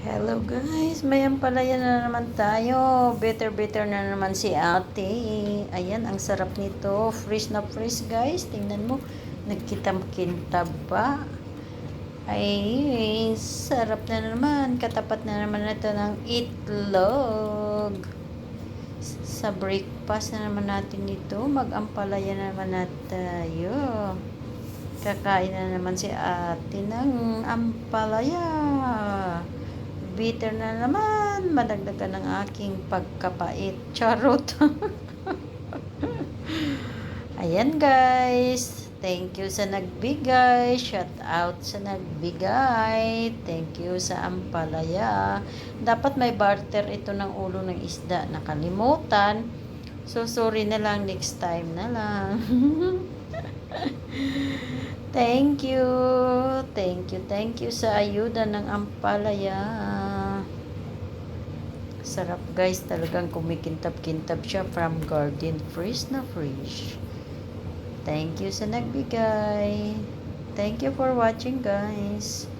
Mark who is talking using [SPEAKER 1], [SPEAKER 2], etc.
[SPEAKER 1] Hello guys, may ampalaya na naman tayo. Better better na naman si ate. Ayan, ang sarap nito. Fresh na fresh guys. Tingnan mo, nagkitam-kintab pa. Ay, sarap na naman. Katapat na naman ito ng itlog. Sa breakfast na naman natin ito. Mag-ampalaya na naman na tayo. Kakain na naman si ate ng ampalaya bitter na naman. Madagdagan ng aking pagkapait. Charot. Ayan guys. Thank you sa nagbigay. Shout out sa nagbigay. Thank you sa ampalaya. Dapat may barter ito ng ulo ng isda. Nakalimutan. So sorry na lang. Next time na lang. Thank you. Thank you. Thank you sa ayuda ng ampalaya. Sarap guys. Talagang kumikintab-kintab siya from garden. Fresh na fresh. Thank you sa nagbigay. Thank you for watching guys.